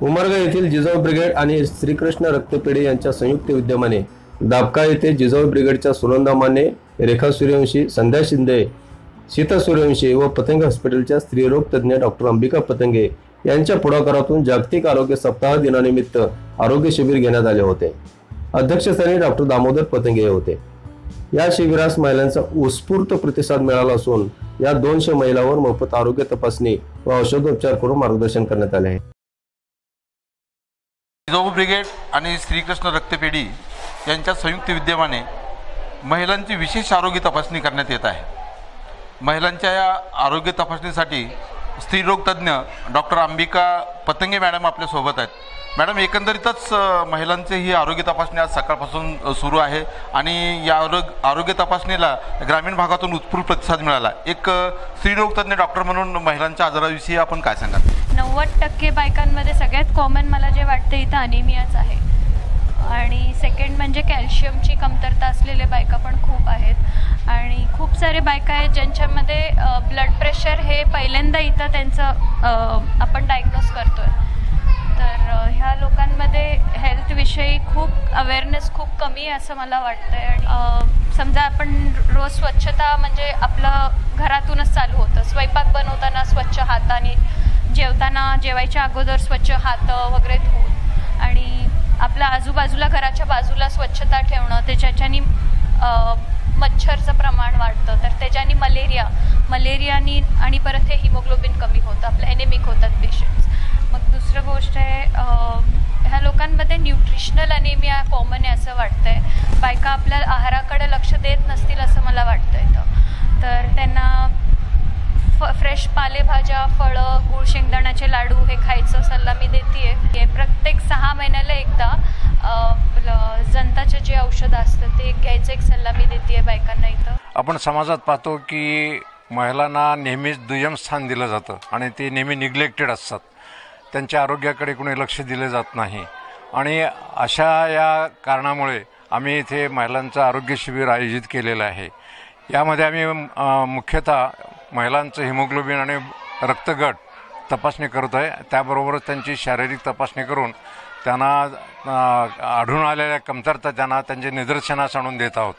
उमरगा येथील जिजाऊ ब्रिगेड आणि श्रीकृष्ण रक्तपेढे यांच्या संयुक्त विद्यमाने दाबका येथे जिजाऊ ब्रिगेडच्या सुनंदा माने रेखा सूर्यवंशी संध्या शिंदे सीता सूर्यवंशी व पतंग हॉस्पिटलच्या स्त्रीरोग तज्ज्ञ डॉक्टर अंबिका पतंगे यांच्या पुढाकारातून जागतिक आरोग्य सप्ताह दिनानिमित्त आरोग्य शिबिर घेण्यात आले होते. अध्यक्षस्थानी डॉक्टर दामोदर पतंगे होते. या शिबिरास महिलांचा उत्स्फूर्त प्रतिसाद मिळाला असून या दोनशे महिलांवर मोफत आरोग्य तपासणी व औषधोपचार करून मार्गदर्शन करण्यात आले आहे. जिजाऊ ब्रिगेड आणि श्रीकृष्ण रक्तपेढी यांच्या संयुक्त विद्यमाने महिलांची विशेष आरोग्य तपासणी करण्यात येत आहे. महिलांच्या या आरोग्य तपासणीसाठी स्त्रीरोग तज्ज्ञ डॉक्टर अंबिका पतंगे मॅडम आपल्यासोबत आहेत. मॅडम एकंदरीतच महिलांचे ही आरोग्य तपासणी आज सकाळपासून सुरू आहे आणि या आरोग्य आरोग्य तपासणीला ग्रामीण भागातून उत्स्फूर्त प्रतिसाद मिळाला. एक अ, स्त्रीरोग तज्ज्ञ डॉक्टर म्हणून महिलांच्या आजाराविषयी आपण काय सांगाल? नव्वद टक्के बायकांमध्ये सगळ्यात कॉमन मला जे वाटतं इथं अनिमियाच आहे. आणि सेकंड म्हणजे कॅल्शियमची कमतरता असलेले बायका पण खूप आहेत. खूप बायका आहेत ज्यांच्यामध्ये ब्लड प्रेशर हे पहिल्यांदा इथं त्यांचं आपण डायग्नोज आहे तर ह्या लोकांमध्ये हेल्थविषयी खूप अवेअरनेस खूप कमी आहे असं मला वाटतंय. आहे समजा आपण रोज स्वच्छता म्हणजे आपलं घरातूनच चालू होतं. स्वयंपाक बनवताना स्वच्छ हाताने जेवताना जेवायच्या अगोदर स्वच्छ हात वगैरे धुवून आणि आपल्या आजूबाजूला घराच्या बाजूला स्वच्छता ठेवणं त्याच्याच्यानी मच्छरचं प्रमाण वाढतं. तर त्याच्यानी मलेरिया मलेरियानी आणि परत हे हिमोग्लोबिन कमी होतं. आपलं एनेमिक होतात पेशंट्स मग दुसरं गोष्ट आहे ह्या लोकांमध्ये न्यूट्रिशनल अनेमिया कॉमन आहे असं वाटतं आहे बायका आपल्या आहाराकडे लक्ष देत नसतील असं मला वाटतं येतं तर त्यांना फ फ्रेश पालेभाज्या फळं गुळ शेंगदाण्याचे लाडू हे खायचं सल्ला मी देते आहे प्रत्येक सहा महिन्याला एकदा आपलं जंताचं जे औषधं असतं ते घ्यायचं एक सल्ला आपण समाजात पाहतो की महिलांना नेहमीच दुय्यम स्थान दिलं जातं आणि ते नेहमी निग्लेक्टेड असतात. त्यांच्या आरोग्याकडे कोणी लक्ष दिले जात नाही. आणि अशा या कारणामुळे आम्ही इथे महिलांचं आरोग्य शिबिर आयोजित केलेलं आहे. यामध्ये आम्ही मुख्यतः महिलांचं हिमोग्लोबिन आणि रक्तगट तपासणी करत आहे. त्याबरोबरच त्यांची शारीरिक तपासणी करून त्यांना आढळून आलेल्या कमतरता त्यांना त्यांचे निदर्शनास आणून देत आहोत.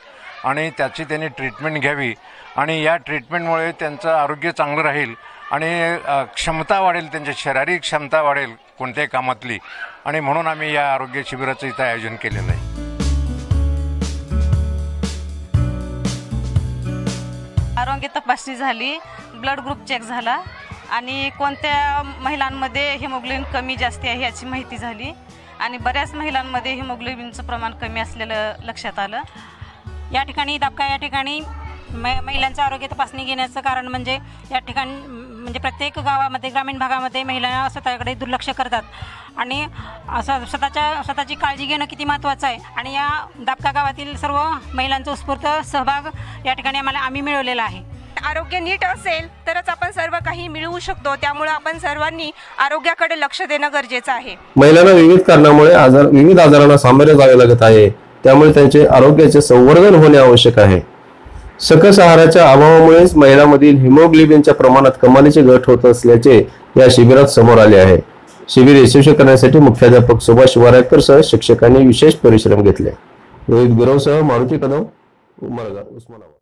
आणि त्याची त्यांनी ट्रीटमेंट घ्यावी. आणि या ट्रीटमेंटमुळे त्यांचं आरोग्य चांगलं राहील आणि क्षमता वाढेल त्यांची शारीरिक क्षमता वाढेल कोणत्याही कामातली. आणि म्हणून आम्ही या आरोग्य शिबिराचं इथं आयोजन केलेलं आहे. आरोग्य तपासणी झाली ब्लड ग्रुप चेक झाला आणि कोणत्या महिलांमध्ये हिमोग्लोबिन कमी जास्ती आहे याची माहिती झाली. आणि बऱ्याच महिलांमध्ये हिमोग्लोबिनचं प्रमाण कमी असलेलं लक्षात आलं. या ठिकाणी दाबका या ठिकाणी मै महिलांचं आरोग्य तपासणी घेण्याचं कारण म्हणजे या ठिकाणी म्हणजे प्रत्येक गावामध्ये ग्रामीण भागामध्ये महिला स्वतःकडे दुर्लक्ष करतात. आणि असं स्वतःच्या स्वतःची काळजी घेणं किती महत्त्वाचं आहे. आणि या दाबका गावातील सर्व महिलांचा उत्स्फूर्त सहभाग या ठिकाणी आम्हाला आम्ही मिळवलेला आहे. आरोग्य नीट असेल तरच आपण सर्व काही मिळवू शकतो. त्यामुळे आपण सर्वांनी आरोग्याकडे लक्ष देणं गरजेचं आहे. महिलांना विविध कारणामुळे आजार विविध आजारांना सामोरे जावे लागत आहे. त्यामुळे त्यांचे आरोग्याचे संवर्धन होणे आवश्यक आहे. सकस आहाराच्या अभावामुळेच महिलांमधील हिमोग्लोबिनच्या प्रमाणात कमालीचे घट होत असल्याचे या शिबिरात समोर आले आहे. शिबिर यशस्वी करण्यासाठी मुख्याध्यापक सुभाष वारायकर सह शिक्षकांनी विशेष परिश्रम घेतले. रोहित गुरवसह मारुती कदम उस्मानाबाद.